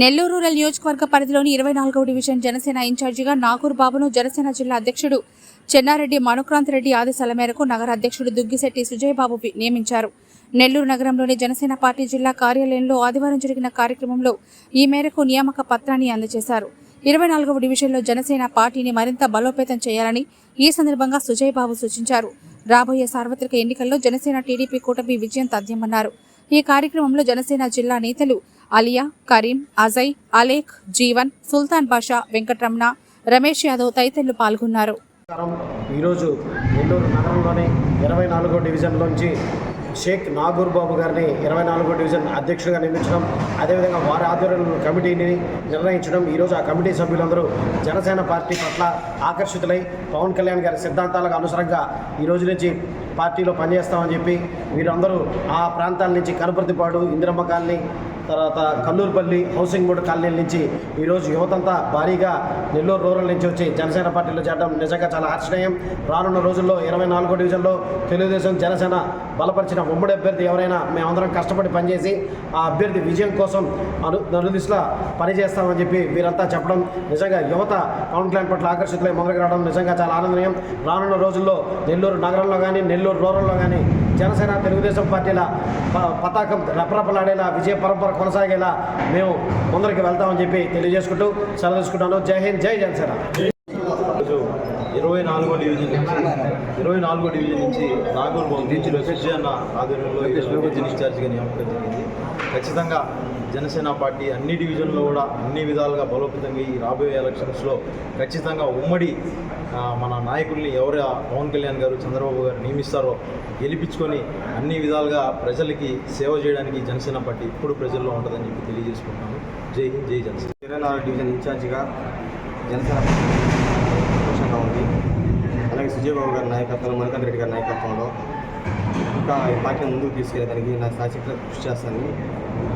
Nellore rural నియోజకవర్గ పరిధిలోని ఇరవై నాలుగవ డివిజన్ జనసేన ఇన్ఛార్జిగా నాగూర్ బాబును జనసేన జిల్లా అధ్యక్షుడు చెన్నారెడ్డి మనుక్రాంత్ రెడ్డి ఆదేశాల మేరకు నగర అధ్యక్షుడు దుగ్గిశెట్టి సుజయ్ బాబు నియమించారు. నెల్లూరు నగరంలోని జనసేన పార్టీ జిల్లా కార్యాలయంలో ఆదివారం జరిగిన కార్యక్రమంలో ఈ మేరకు నియామక పత్రాన్ని అందజేశారు. ఇరవై నాలుగవ డివిజన్లో జనసేన పార్టీని మరింత బలోపేతం చేయాలని ఈ సందర్భంగా సుజయ్ బాబు సూచించారు. రాబోయే సార్వత్రిక ఎన్నికల్లో జనసేన టీడీపీ కూటమి విజయం తథ్యమన్నారు. ఈ కార్యక్రమంలో జనసేన జిల్లా నేతలు అలియా కరీం అజయ్ అలేక్ జీవన్ సుల్తాన్ బాషా వెంకటరమణ రమేష్ యాదవ్ తదితరులు పాల్గొన్నారు. ఈరోజు నెల్లూరు నగరంలోని ఇరవై నాలుగో డివిజన్లోంచి షేక్ నాగూర్ బాబు గారిని ఇరవై నాలుగో డివిజన్ అధ్యక్షుడిగా నియమించడం అదేవిధంగా వారి ఆధ్వర్యంలో కమిటీని నిర్ణయించడం ఈరోజు ఆ కమిటీ సభ్యులందరూ జనసేన పార్టీ పట్ల ఆకర్షితులై పవన్ కళ్యాణ్ గారి సిద్ధాంతాలకు అనుసరంగా ఈ రోజు నుంచి పార్టీలో పనిచేస్తామని చెప్పి వీరందరూ ఆ ప్రాంతాల నుంచి కనుపర్తిపాడు ఇందిరమ్మ కాలనీ తర్వాత కల్లూరుపల్లి హౌసింగ్ బోర్డు కాలనీల నుంచి ఈరోజు యువతంతా భారీగా నెల్లూరు రూరల్ నుంచి వచ్చి జనసేన పార్టీలో చేరడం నిజంగా చాలా హర్షణీయం రానున్న రోజుల్లో ఇరవై నాలుగో డివిజన్లో తెలుగుదేశం జనసేన బలపరిచిన ఉమ్మడి అభ్యర్థి ఎవరైనా మేమందరం కష్టపడి పనిచేసి ఆ అభ్యర్థి విజయం కోసం అను నలుదిశలా పనిచేస్తామని చెప్పి వీరంతా చెప్పడం నిజంగా యువత పవన్ కళ్యాణ్ పట్ల ఆకర్షితులై మొదలుకు రావడం నిజంగా చాలా ఆనందనీయం. రానున్న రోజుల్లో నెల్లూరు నగరంలో కానీ నెల్లూరు రూరల్లో కానీ జనసేన తెలుగుదేశం పార్టీల ప- పతాకం రపరపలాడేలా విజయ పరంపర కొనసాగేలా మేము ముందరికి వెళ్తామని చెప్పి తెలియజేసుకుంటూ సెలవు తీసుకుంటాను. జై హింద్ జై జనసేన. ఇరవై నాలుగో డివిజన్ నుంచి ఇరవై నాలుగో డివిజన్ నుంచి నాగూర్ బాబు బీచ్లో లోకేష్ అన్న ఆధ్వర్యంలో లోకేష్ డివిజన్ ఇన్ఛార్జిగా నియామకం జరిగింది. ఖచ్చితంగా జనసేన పార్టీ అన్ని డివిజన్లో కూడా అన్ని విధాలుగా బలోపేతంగా ఈ రాబోయే ఎలక్షన్స్లో ఖచ్చితంగా ఉమ్మడి మన నాయకుల్ని ఎవరు పవన్ కళ్యాణ్ గారు చంద్రబాబు గారు నియమిస్తారో గెలిపించుకొని అన్ని విధాలుగా ప్రజలకి సేవ చేయడానికి జనసేన పార్టీ ఇప్పుడు ప్రజల్లో ఉంటుందని చెప్పి తెలియజేసుకుంటున్నాను. జై హింద్ జై జనసేన. ఇరవై నాలుగు డివిజన్ ఇన్ఛార్జిగా జనసేన సంతోషంగా ఉంది. అలాగే సుజయబాబు గారి నాయకత్వంలో మణికంఠ రెడ్డి గారి నాయకత్వంలో ఇంకా ఈ పార్టీని ముందుకు తీసుకెళ్ళడానికి నా శాశ్వత కృషి చేస్తాను.